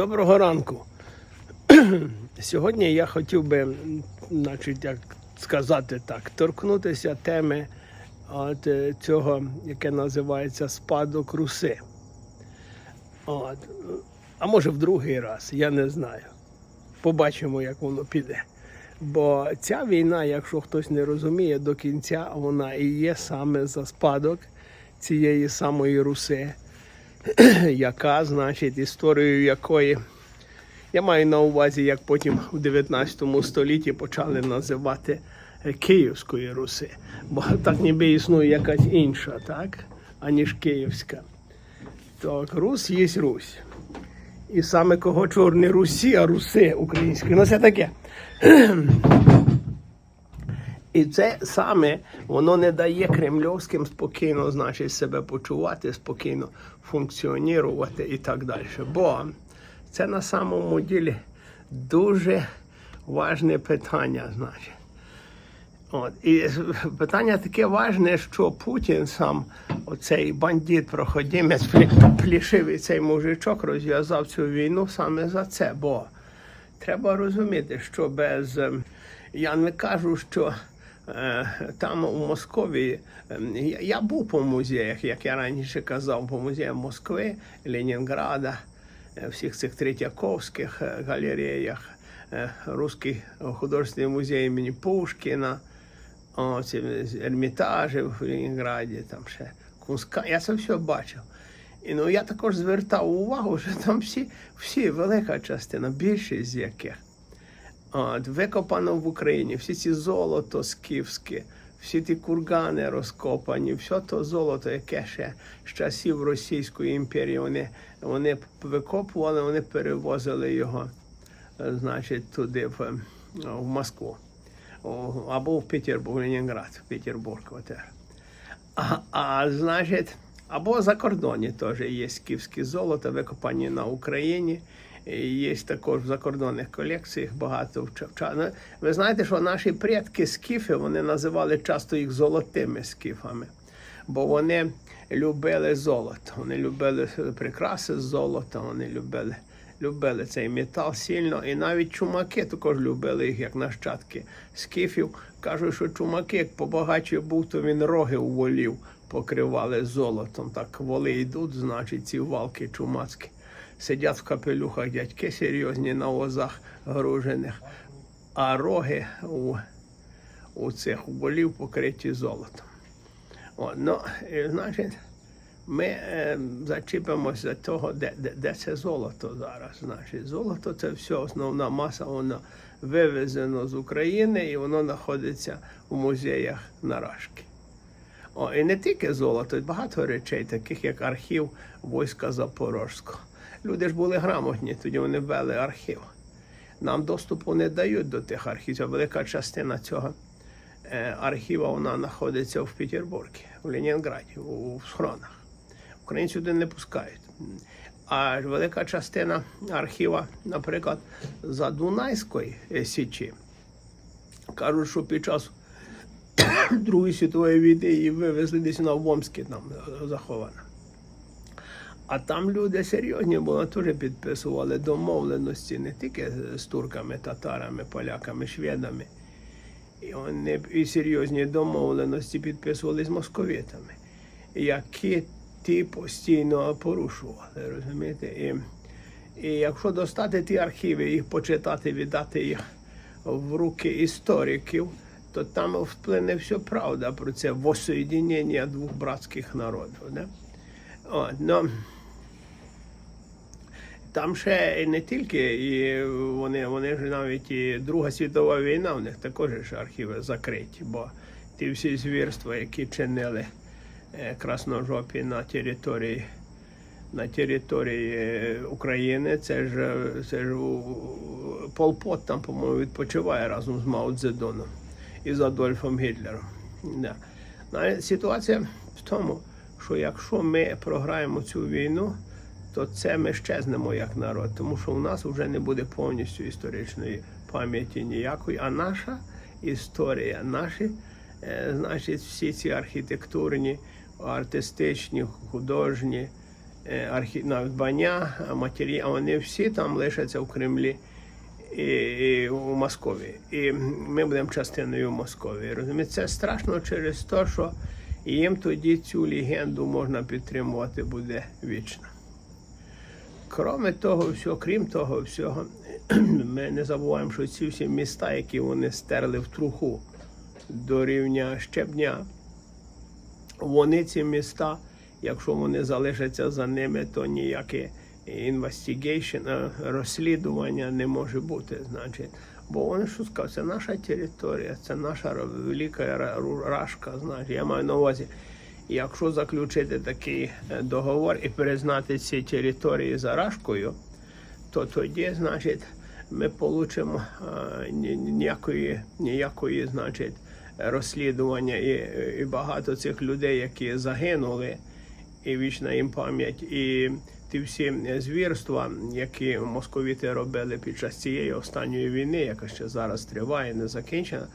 Доброго ранку. Сьогодні я хотів би, значить, як сказати так, торкнутися теми от, е, цього, яке називається спадок руси. От. А може в другий раз, я не знаю. Побачимо, як воно піде. Бо ця війна, якщо хтось не розуміє до кінця, вона і є саме за спадок цієї самої руси, яка, значить, історією якої я маю на увазі, як потім в 19 столітті почали називати Київської Руси. Бо так ніби існує якась інша, так, аніж Київська. Так, Рус є Русь. І саме кого чорні Русі, а Руси українські. Ну це таке. І це саме воно не дає кремльовським спокійно, значить, себе почувати, спокійно функціонувати і так далі. Бо це на самому ділі дуже важне питання, значить. От. І питання таке важне, що Путін сам, оцей бандит, проходимець, плі- плішивий цей мужичок, розв'язав цю війну саме за це. Бо треба розуміти, що без. Я не кажу, що там у Московії ем, я, був по музеях, як я раніше казав, по музеям Москви, Ленінграда, е, всіх цих Третьяковських е, галереях, е, Руський художественний музей імені Пушкіна, Ермітажі в Ленінграді, там ще Кунська. Я це все бачив. І ну, я також звертав увагу, що там всі, всі велика частина, більшість з яких От, викопано в Україні, всі ці золото скіфське, всі ті кургани розкопані, все то золото, яке ще з часів Російської імперії вони, вони викопували, вони перевозили його, е, значить, туди, в, в Москву. Або в Петербург, Ленінград, в Петербург. А, а значить, або за кордоні теж є скіфське золото, викопані на Україні. Є також в закордонних колекціях багато вча. Ну, Ви знаєте, що наші предки скіфи вони називали часто їх золотими скіфами, бо вони любили золото. Вони любили прикраси з золота, вони любили, любили цей метал сильно. І навіть чумаки також любили їх, як нащадки скіфів. Кажуть, що чумаки, як побагаче був, то він роги у волів покривали золотом. Так воли йдуть, значить, ці валки чумацькі. Сидять в капелюхах дядьки серйозні на возах гружених, а роги у, у цих волів покриті золотом. О, ну, і, значить, ми е, зачіпимося за того, де, де, де це золото зараз. Значить, золото це все основна маса, воно вивезено з України і воно знаходиться в музеях на Рашки. О, і не тільки золото, і багато речей, таких як архів війська Запорозького. Люди ж були грамотні, тоді вони ввели архів. Нам доступу не дають до тих архівів. Велика частина цього е, архіва вона знаходиться в Петербурзі, в Ленінграді, у, схронах. Українці сюди не пускають. А велика частина архіва, наприклад, за Дунайської е, січі, кажуть, що під час Другої світової війни її вивезли десь на Вомське там е, захована. А там люди серйозні були, теж підписували домовленості не тільки з турками, татарами, поляками, шведами. І вони і серйозні домовленості підписували з московитами, які ті постійно порушували. розумієте? І, і якщо достати ті архіви, їх почитати, віддати їх в руки істориків, то там вплине все правда про це воссоєднення двох братських народів. Да? От, ну, там ще не тільки, і вони, вони ж навіть і Друга світова війна, у них також ж архіви закриті, бо ті всі звірства, які чинили е, красножопі на території на території е, України, це ж, це ж у- Пол Пот там, по-моєму, відпочиває разом з Мао Цзедоном і з Адольфом Гітлером. Да. Ситуація в тому, що якщо ми програємо цю війну, то це ми щезнемо як народ, тому що у нас вже не буде повністю історичної пам'яті ніякої, а наша історія, наші, е, значить, всі ці архітектурні, артистичні, художні е, архі... надбання, матеріали, вони всі там лишаться в Кремлі і, і у Московії. І ми будемо частиною Московії. Розумієте, це страшно через те, що їм тоді цю легенду можна підтримувати буде вічно. Кроме того всього, крім того всього, ми не забуваємо, що ці всі міста, які вони стерли в труху до рівня щебня, вони ці міста, якщо вони залишаться за ними, то ніяке інвестигейшн, е, розслідування не може бути. Значить, бо вони що сказали, це наша територія, це наша велика ра- рашка. Значить, я маю на увазі. Якщо заключити такий е, договор і признати ці території за рашкою, то тоді, значить, ми получимо е, ніякої, ніякої, значить, розслідування і, і багато цих людей, які загинули, і вічна їм пам'ять, і ті всі звірства, які московіти робили під час цієї останньої війни, яка ще зараз триває, не закінчена,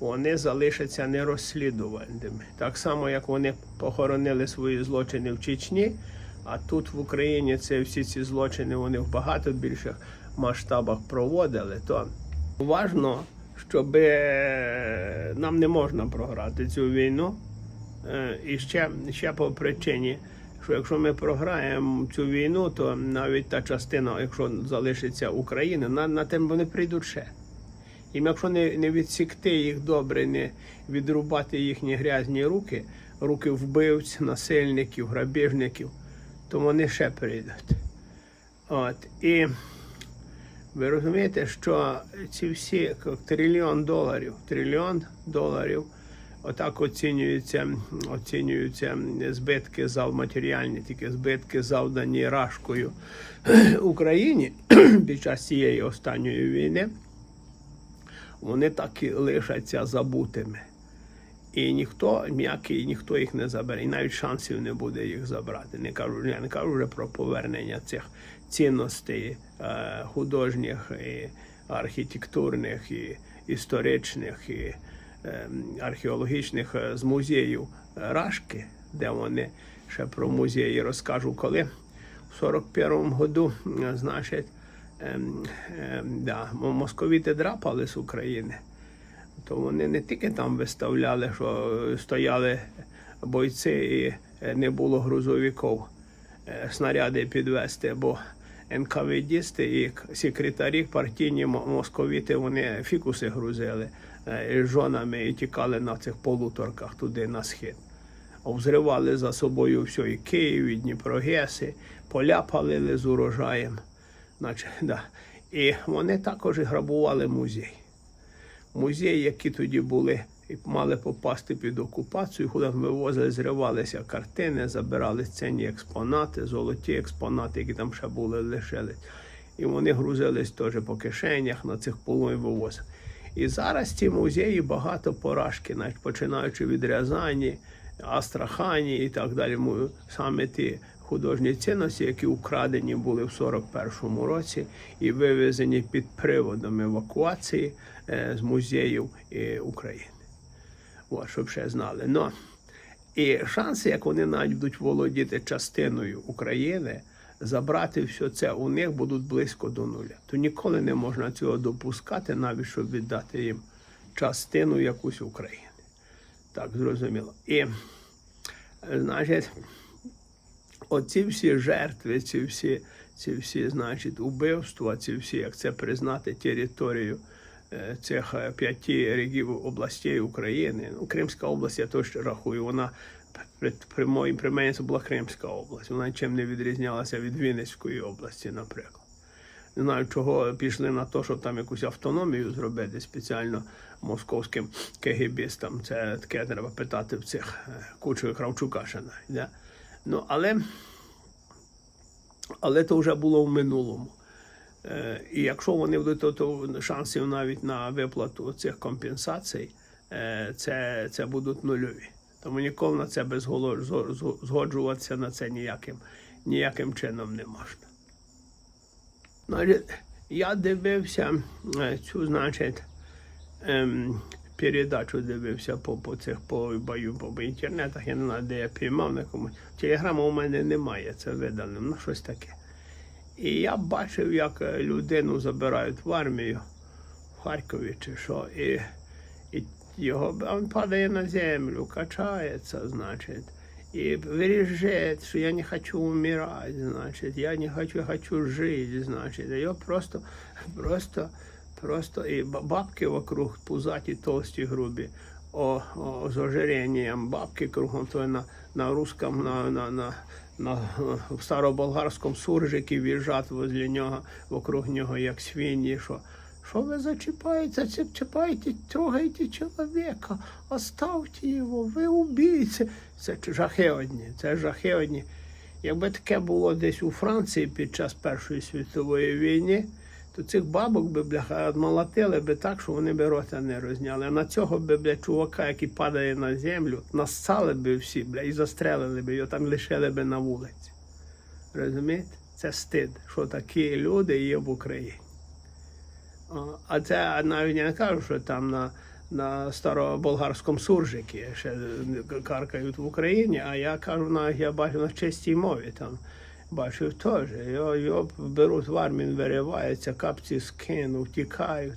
вони залишаться нерозслідуваними. Так само, як вони похоронили свої злочини в Чечні, а тут в Україні це всі ці злочини вони в багато більших масштабах проводили, то важно, щоб е, нам не можна програти цю війну. Е, І ще, ще по причині, що якщо ми програємо цю війну, то навіть та частина, якщо залишиться України, на, на тим вони прийдуть ще. І якщо не, не відсікти їх добре, не відрубати їхні грязні руки, руки вбивць, насильників, грабіжників, то вони ще прийдуть. От. І ви розумієте, що ці всі трильйон доларів, трильйон доларів, отак оцінюються, оцінюються збитки зав матеріальні, тільки збитки завдані Рашкою Україні під час цієї останньої війни вони так і лишаться забутими. І ніхто ніякий, ніхто їх не забере, і навіть шансів не буде їх забрати. Не кажу, я не кажу вже про повернення цих цінностей е, художніх, і архітектурних, і історичних, і е, археологічних е, з музеїв Рашки, де вони ще про музеї розкажу, коли в 41-му году, значить, ем, ем, да, московіти драпали з України, то вони не тільки там виставляли, що стояли бойці і е, не було грузовиків е, снаряди підвести, бо НКВДісти і секретарі партійні московіти вони фікуси грузили е, жонами і тікали на цих полуторках туди на схід. Взривали за собою все, і Київ, і Дніпрогеси, поля палили з урожаєм. Значить, да. І вони також грабували музей. Музеї, які тоді були і мали попасти під окупацію, куди вивозили, зривалися картини, забирали цінні експонати, золоті експонати, які там ще були, лишились. І вони грузились теж по кишенях на цих полон вивозили. І зараз ці музеї багато поражки, навіть починаючи від Рязані, Астрахані і так далі. Саме ті художні цінності, які украдені були в 41-му році і вивезені під приводом евакуації е, з музеїв е, України. От, щоб ще знали. Но, і шанси, як вони навіть будуть володіти частиною України, забрати все це у них будуть близько до нуля. То ніколи не можна цього допускати, навіть щоб віддати їм частину якусь України. Так, зрозуміло. І, е, значить, оці всі жертви, ці всі, ці всі, значить, убивства, ці всі, як це признати територію е, цих е, п'яти регів областей України. Ну, Кримська область, я точно рахую, вона при, моїм при мені це була Кримська область. Вона нічим не відрізнялася від Вінницької області, наприклад. Не знаю, чого пішли на те, щоб там якусь автономію зробити спеціально московським кегібістам. Це таке треба питати в цих е, кучу Кравчука ще навіть. Да? Ну, але, але то вже було в минулому. Е, І якщо вони будуть, то, шансів навіть на виплату цих компенсацій, е, це, це будуть нульові. Тому ніколи на це згоджуватися на це ніяким, ніяким чином не можна. Значить, я дивився е, цю, значить, ем, передачу дивився по, по цих по бою по інтернетах, я не знаю, де я піймав на комусь. Телеграма у мене немає, це видано, ну щось таке. І я бачив, як е, людину забирають в армію в Харкові чи що, і, і його а він падає на землю, качається, значить. И вережет, что я не хочу умирать, значит, я не хочу, хочу жить, значит. И я просто, просто, просто, и бабки вокруг пузаті, толсті, грубі, о, о, з ожиренням, бабки кругом, то на, на русском, на, на, на, на, в староболгарському суржикі в'їжджать возле нього, вокруг нього, як свині, що що ви зачіпаєте, зачіпаєте, трогаєте чоловіка, оставте його, ви убійці. Це жахи одні, це жахи одні. Якби таке було десь у Франції під час Першої світової війни, то цих бабок би бляха молотили би так, що вони би рота не розняли. А на цього би бля, чувака, який падає на землю, нассали би всі бля, і застрелили би, його там лишили би на вулиці. Розумієте? Це стид, що такі люди є в Україні. А, це навіть я не кажу, що там на, на староболгарському суржикі ще каркають в Україні, а я кажу, на, я бачу на чистій мові там. Бачив теж. Його, беруть в армію, виривається, капці скинув, тікають,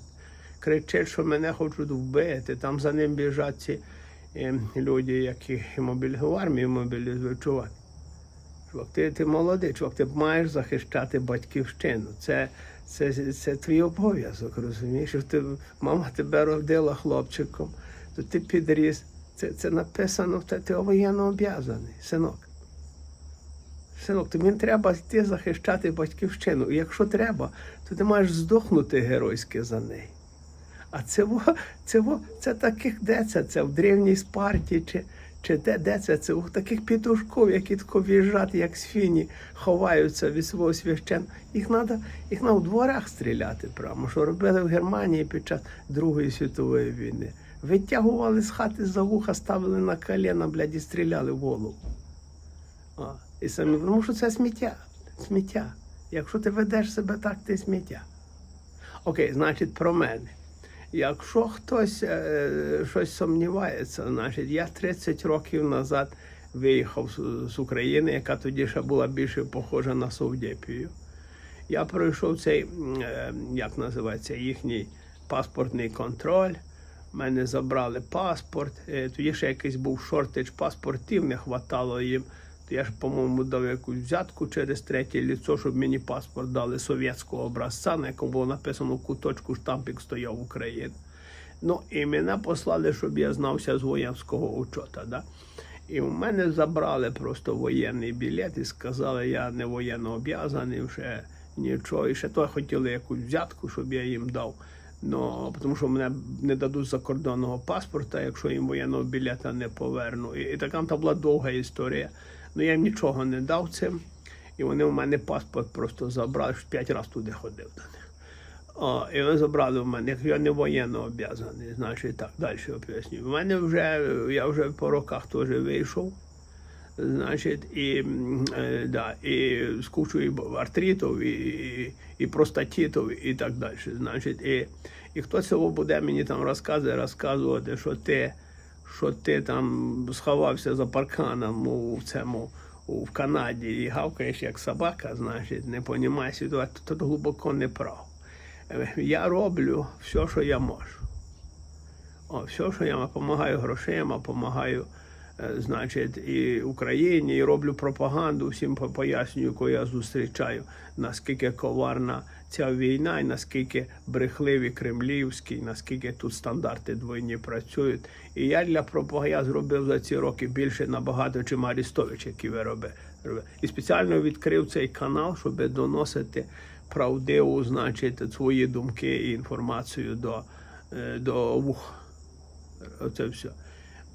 кричать, що мене хочуть вбити. Там за ним біжать ці е, люди, які мобіль... в армію мобілізують. Чувак, Чувак, ти, ти молодий, чувак, ти маєш захищати батьківщину. Це, це, це твій обов'язок, розумієш? Ти, мама тебе родила хлопчиком, то ти підріс. Це, це написано, ти воєнно об'язаний, синок. Синок, тобі треба йти захищати батьківщину. І якщо треба, то ти маєш здохнути геройськи за неї. А це, во, це, во, це таких, де це? Це в древній Спарті, чи, чи де, де це? Це у таких пітушків, які тако в'їжджать, як свині, ховаються від свого священного. Їх треба їх в дворах стріляти прямо, що робили в Германії під час Другої світової війни. Витягували з хати за вуха, ставили на коліна, блядь, і стріляли в голову. А, і самі, тому що це сміття. Сміття. Якщо ти ведеш себе так, ти сміття. Окей, значить, про мене. Якщо хтось е, щось сумнівається, значить я 30 років назад виїхав з, з України, яка тоді ще була більше похожа на Совдепію. Я пройшов цей, е, як називається, їхній паспортний контроль. Мене забрали паспорт. е, Тоді ще якийсь був шортич паспортів, не хватало їм. Я ж, по-моєму, дав якусь взятку через третє ліцо, щоб мені паспорт дали совєтського образця, на якому було написано в куточку штампик стояв Україна. Ну і мене послали, щоб я знався з воєнського учота. Да? І у мене забрали просто воєнний білет і сказали, я не воєнно об'язаний вже нічого. І ще то хотіли якусь взятку, щоб я їм дав. Ну, тому що мене не дадуть закордонного паспорта, якщо їм воєнного білета не поверну. І, і така там була довга історія. Ну я їм нічого не дав цим. І вони у мене паспорт просто забрали, що п'ять разів туди ходив до них. О, і вони забрали в мене, я не воєнно об'язаний, значить так, далі поясню. У мене вже, я вже по роках теж вийшов. Значить, і, е, да, і з кучою артритів, і, і, і простатитів, і так далі. Значить, і, і хто цього буде мені там розказує, розказувати, що ти, що ти там сховався за парканом у цьому у- Канаді і гавкаєш як собака, значить, не розумієш ситуацію, то глибоко не прав. Я роблю все, що я можу. О, все, що я допомагаю грошима, допомагаю, е, значить, і Україні, і роблю пропаганду, всім пояснюю, коли я зустрічаю, наскільки коварна ця війна, і наскільки брехливі кремлівські, і наскільки тут стандарти двойні працюють. І я для пропаганди зробив за ці роки більше набагато, чим Арістович, який ви робите. І спеціально відкрив цей канал, щоб доносити правдиву, значить, свої думки і інформацію до, е, до вух. Оце все.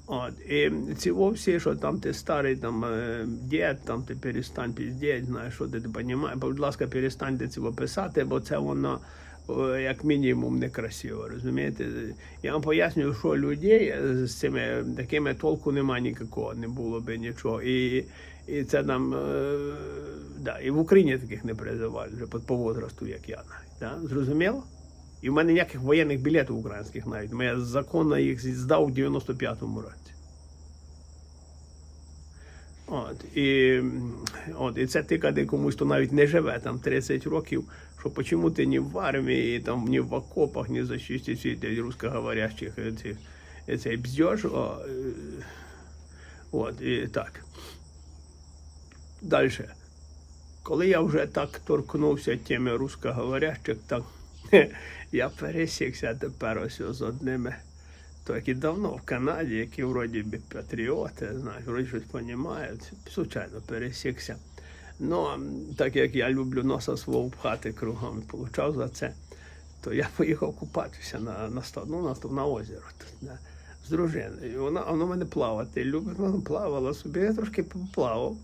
От, і ці всі, що там ти старий там е, дід, там ти перестань піздіть, знаєш, що ти, понімаєш, будь ласка, перестаньте цього писати, бо це воно як мінімум некрасиво, розумієте? Я вам пояснюю, що людей з цими такими толку немає ніякого, не було би нічого. І, і це нам, е, да, і в Україні таких не призивають вже по возрасту, як я навіть. Да? Зрозуміло? І в мене ніяких воєнних білетів українських навіть. Я законно їх здав у 95-му році. От, і, от, і це ти, коли комусь, хто навіть не живе там 30 років, що почому ти ні в армії, там, ні в окопах, ні защитить світ русскоговорящих цей е, от, і так. Далі. Коли я вже так торкнувся теми русскоговорящих, так я пересікся тепер ось з одними, то які давно в Канаді, які вроді би патріоти, знаєш, вроді щось розуміють, звичайно, пересікся. Ну, так як я люблю носа свого пхати кругом і получав за це, то я поїхав купатися на, на, ну, на, на озеро да, з дружиною. Вона, вона мене плавати любить, вона плавала собі, я трошки поплавав.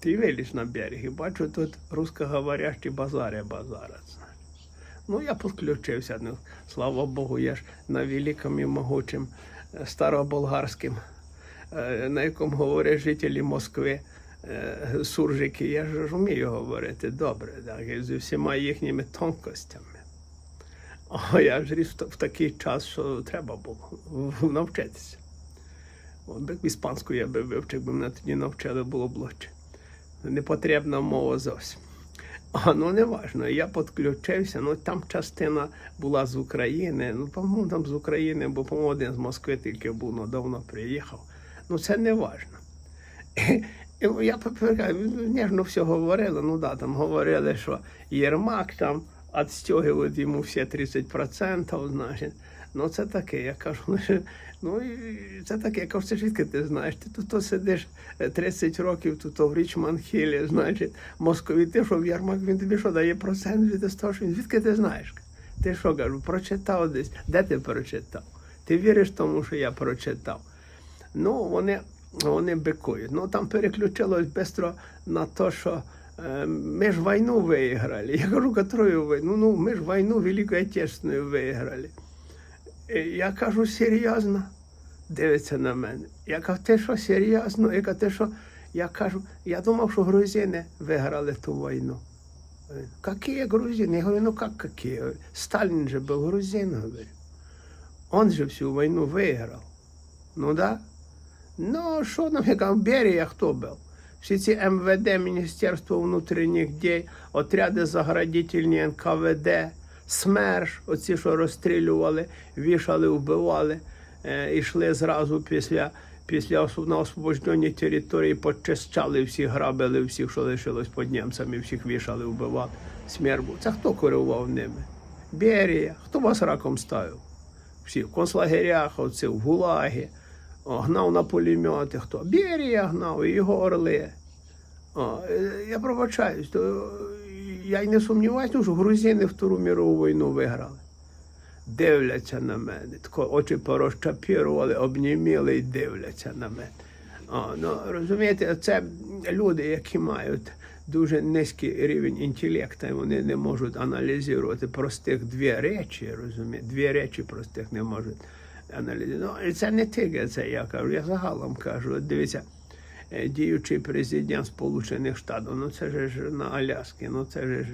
Ти виліз на берег і бачу тут русскоговорящі базари базарять. Ну, я підключився. Ну, слава Богу, я ж на великому і могучим е, староболгарським, е, на якому говорять жителі Москви, е, суржики. Я ж вмію говорити добре, так, з усіма їхніми тонкостями. О, я ж ріс в такий час, що треба було навчитися. От іспанську я би вивчив, якби мене тоді навчили, було б лучше. Непотрібна мова зовсім. А, ну не важно. Я підключився, ну там частина була з України. Ну, по-моєму, там з України, бо по-моєму, один з Москви тільки був, ну давно приїхав. Ну це не важно. Я ніжно все говорили, ну да, там говорили, що Єрмак там відстягують йому всі 30%, значить. Ну це таке, я кажу, ну, ну це таке, я кажу, це звідки ти знаєш? Ти тут сидиш е, 30 років, тут то в Річман Хілі, значить, Москові, ти що в Ярмак, він тобі що дає процент від того, що він, звідки ти знаєш? Ти що кажу, прочитав десь? Де ти прочитав? Ти віриш тому, що я прочитав? Ну, вони, вони бикують. Ну там переключилось швидко на те, що е, ми ж війну виграли. Я кажу, котрою війну? Ну, ми ж війну Велику Отечественную виграли. І Я кажу, серйозно? Дивиться на мене. Я кажу, ти що серйозно? Я кажу, ти що? Я кажу, я думав, що грузини виграли ту війну. Він, Какие грузины? Я говорю, ну как какие? Говорю, Сталин же был грузин, говорю. Он же всю войну выиграл. Ну да. Ну, що нам, яка в Берія хто був? Всі ці МВД, Міністерство внутрішніх дій, отряди заградительні НКВД, СМЕРШ, оці, що розстрілювали, вішали, вбивали, е, йшли зразу після, після на освобожденні території, почищали всіх, грабили всіх, що лишилось під німцями, всіх вішали, вбивали. Смерть. Це хто керував ними? Берія. Хто вас раком ставив? Всі в концлагерях, оце, в Гулагі. О, гнав на пулемети хто? Берія гнав, і його орли. О, е, я пробачаюсь, то я й не сумніваюся, що грузини Втору мірову війну виграли. Дивляться на мене, тако очі порозчапірували, обніміли і дивляться на мене. О, ну, розумієте, це люди, які мають дуже низький рівень інтелекту, і вони не можуть аналізувати простих дві речі, розумієте, дві речі простих не можуть аналізувати. Ну, це не тільки це я кажу, я загалом кажу. Дивіться, діючий президент Сполучених Штатів, ну це ж на Аляскі, ну це ж,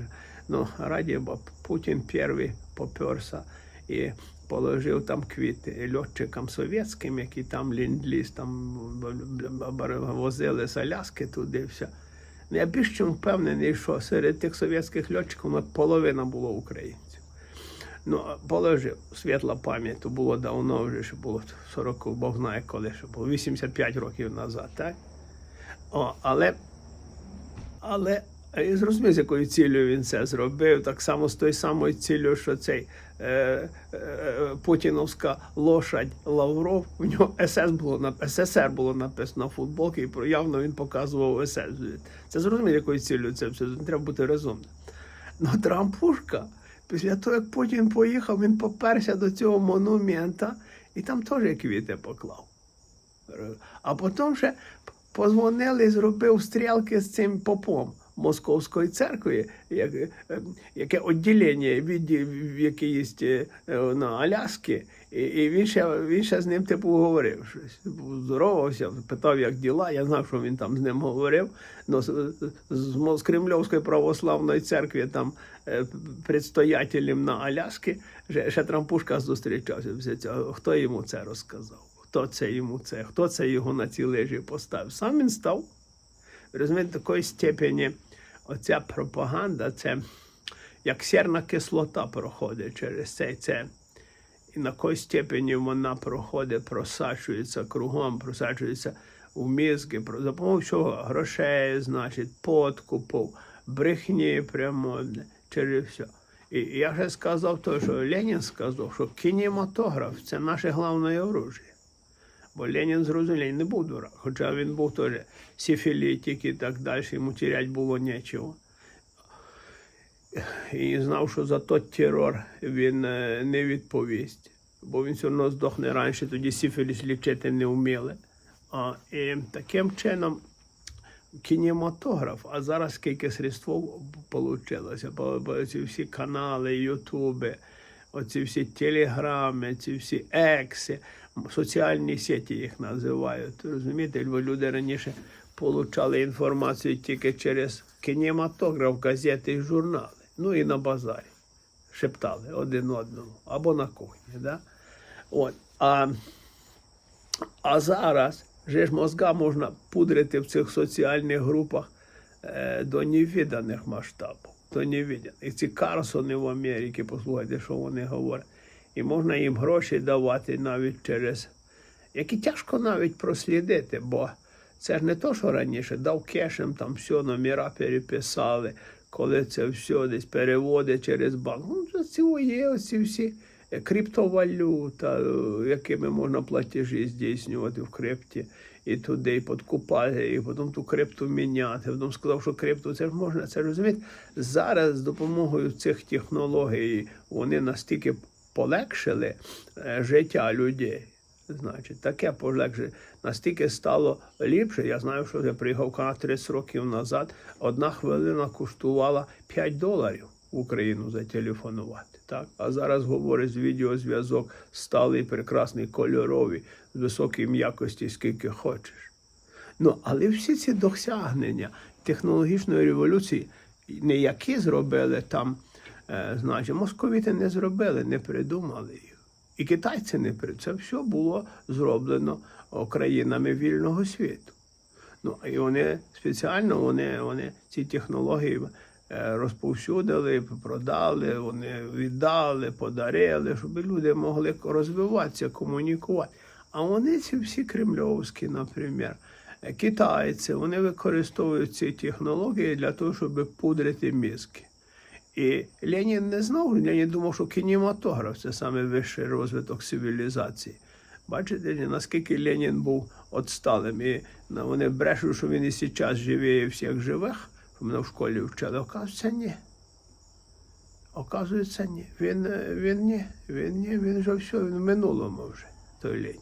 ну, раді Бога, Путін перший поперся і положив там квіти льотчикам совєтським, які там ленд-ліз там возили з Аляски туди все. Ну, Я більш чим впевнений, що серед тих совєтських льотчиків ну, половина було українців. Ну, положив світла пам'ять, то було давно вже, що було 40, Бог знає коли, що було 85 років назад, так? О, але, але я зрозумів, з якою цілею він це зробив. Так само з тою самою цілею, що цей е, е, Путіновська лошадь Лавров, у нього СС було СССР було написано на футболці, і про- явно він показував СС. Це зрозумів, якою цілею це все. Треба бути розумним. Ну, Трампушка, після того, як Путін поїхав, він поперся до цього монумента і там теж квіти поклав. А потім ще позвонили зробив стрілки з цим попом Московської церкви, як, е, яке відділення від, яке є на Аляскі. І, і він, ще, він ще з ним типу говорив щось. Здоровався, питав, як діла. Я знав, що він там з ним говорив. Но з, з, з Кремльовської православної церкви там е, предстоятелем на Аляски, ще, ще Трампушка зустрічався. Хто йому це розказав? Хто це йому це? Хто це його на ці лижі поставив? Сам він став. Розумієте, такої степені оця пропаганда, це як серна кислота проходить через цей це. І на якій степені вона проходить, просачується кругом, просачується у мізки, про всього грошей, значить, подкупів, брехні прямо через все. І я вже сказав то, що Ленін сказав, що кінематограф це наше головне оружие. Бо Ленін зрозумів, не був дурак, хоча він був теж сифілітик і так далі, йому тірять було нічого. І знав, що за той терор він е, не відповість, бо він все одно здохне раніше, тоді сифіліс лічити не вміли. А, і таким чином кінематограф, а зараз скільки средств получилося, бо, бо ці всі канали, ютуби, оці всі телеграми, ці всі екси, соціальні сеті їх називають. Розумієте, бо люди раніше получали інформацію тільки через кінематограф, газети і журнали, ну і на базарі. Шептали один одному або на кухні. Да? От. А, а зараз же ж мозга можна пудрити в цих соціальних групах е, до невіданих масштабів. До невіданих. І ці Карсони в Америці, послухайте, що вони говорять. І можна їм гроші давати навіть через, які тяжко навіть прослідити, бо це ж не то, що раніше дав кешем, там все, номера переписали, коли це все десь переводить через банк. Ну, це є оці всі е, криптовалюта, е, якими можна платежі здійснювати в крипті, і туди, і подкупати, і потім ту крипту міняти. Потім сказав, що крипту це ж можна. Це розумієте. Зараз з допомогою цих технологій вони настільки полегшили е, життя людей. Значить, таке полегше. Настільки стало ліпше. Я знаю, що я приїхав в Канаду 30 років назад. Одна хвилина коштувала 5 доларів в Україну зателефонувати. Так? А зараз говорить відеозв'язок сталий, прекрасний, кольоровий, з високої якості, скільки хочеш. Ну, але всі ці досягнення технологічної революції, не які зробили там, значить, московіти не зробили, не придумали їх. І китайці не при це все було зроблено країнами вільного світу. Ну і вони спеціально вони, вони ці технології е, розповсюдили, продали, вони віддали, подарили, щоб люди могли розвиватися, комунікувати. А вони ці всі кремльовські, наприклад, е, китайці, вони використовують ці технології для того, щоб пудрити мізки. І Ленін не знав, Ленін думав, що кінематограф це саме вищий розвиток цивілізації. Бачите, наскільки Ленін був відсталим. І вони брешуть, що він і зараз живіє всіх живих, мене в школі вчили. Оказується, ні. Оказується, ні. Він, він ні, він ні, він вже все, він в минулому вже, той Ленін.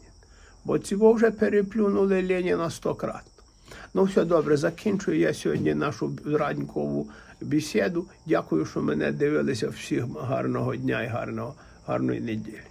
Бо цього вже переплюнули Леніна стократно. Ну, все добре, закінчую я сьогодні нашу ранкову бесіду. Дякую, що мене дивилися. Всіх гарного дня і гарного, гарної неділі.